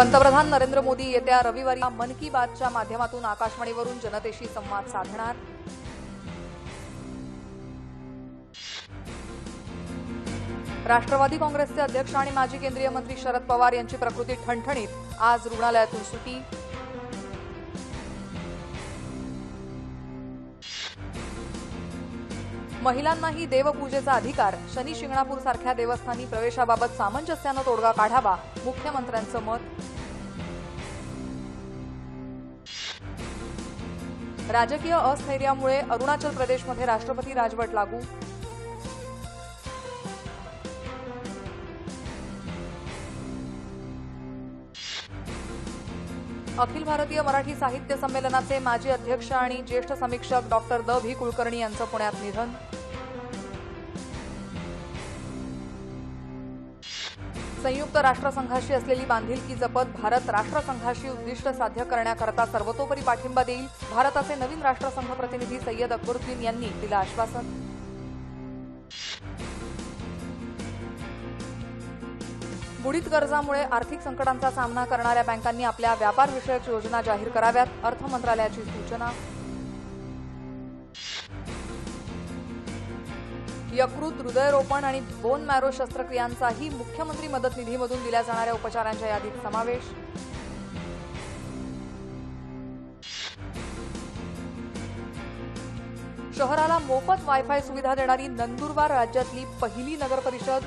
पंतप्रधान नरेंद्र मोदी येत्या रविवारी मन की बातच्या माध्यमातून आकाशवाणीवरून जनतेशी संवाद साधणार. राष्ट्रवादी काँग्रेसचे अध्यक्ष आणि माजी केंद्रीय मंत्री शरद पवार यांची प्रकृती ठणठणीत. आज रुग्णालयातून सुटी. महिलांनाही देवपूजेचा अधिकार. शनी शिंगणापूर सारख्या देवस्थानी प्रवेशाबाबत सामंजस्यानं तोडगा काढावा मुख्यमंत्र्यांचं मत. राजकीय अस्थैर्यामुळे अरुणाचल प्रदेशमध्ये राष्ट्रपती राजवट लागू अखिल भारतीय मराठी साहित्य संमेलनाचे माजी अध्यक्ष आणि ज्येष्ठ समीक्षक डॉक्टर द. व्ही. कुलकर्णी यांचं पुण्यात निधन. संयुक्त राष्ट्रसंघाशी असलेली बांधिलकी जपत भारत राष्ट्रसंघाशी उद्दिष्ट साध्य करण्याकरता सर्वतोपरी पाठिंबा देईल भारताचे नवीन राष्ट्रसंघ प्रतिनिधी सय्यद अकबरुद्दीन यांनी दिलं आश्वासन. बुडीत कर्जामुळे आर्थिक संकटांचा सामना करणाऱ्या बँकांनी आपल्या व्यापारविषयक योजना जाहीर कराव्यात अर्थ मंत्रालयाची सूचना. यकृत हृदयरोपण आणि बोन मॅरो शस्त्रक्रियांचाही मुख्यमंत्री मदत निधीमधून दिल्या जाणाऱ्या उपचारांच्या यादीत समावेश. शहराला मोफत वायफाय सुविधा देणारी नंदुरबार राज्यातली पहिली नगरपरिषद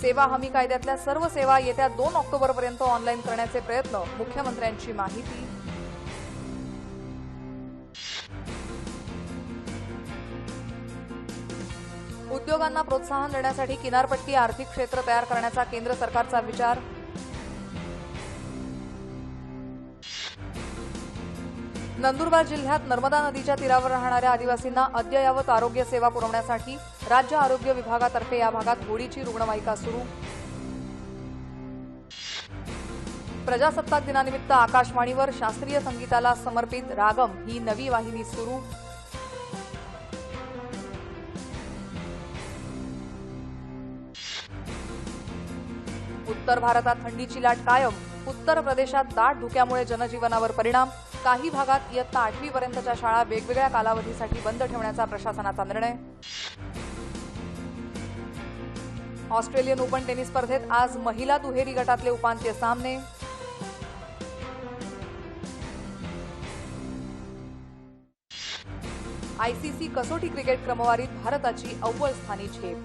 सेवा हमी कायद्यातल्या सर्व सेवा येत्या दोन ऑक्टोबरपर्यंत ऑनलाईन करण्याचे प्रयत्न मुख्यमंत्र्यांची माहिती. उद्योगांना प्रोत्साहन देण्यासाठी किनारपट्टी आर्थिक क्षेत्र तयार करण्याचा केंद्र सरकारचा विचार. नंदुरबार जिल्ह्यात नर्मदा नदीच्या तीरावर राहणाऱ्या आदिवासींना अद्ययावत आरोग्य सेवा पुरवण्यासाठी राज्य आरोग्य विभागातर्फे या भागात होडीची रुग्णवाहिका सुरू. प्रजासत्ताक दिनानिमित्त आकाशवाणीवर शास्त्रीय संगीताला समर्पित रागम ही नवी वाहिनी सुरू. उत्तर भारतात थंडीची लाट कायम. उत्तर प्रदेशात दाट धुक्यामुळे जनजीवनावर परिणाम. काही भागात इयत्ता आठवीपर्यंतच्या शाळा वेगवेगळ्या कालावधीसाठी बंद ठेवण्याचा प्रशासनाचा निर्णय. ऑस्ट्रेलियन ओपन टेनिस स्पर्धेत आज महिला दुहेरी गटातले उपांत्य सामने. आयसीसी कसोटी क्रिकेट क्रमवारीत भारताची अव्वल स्थानी झेप.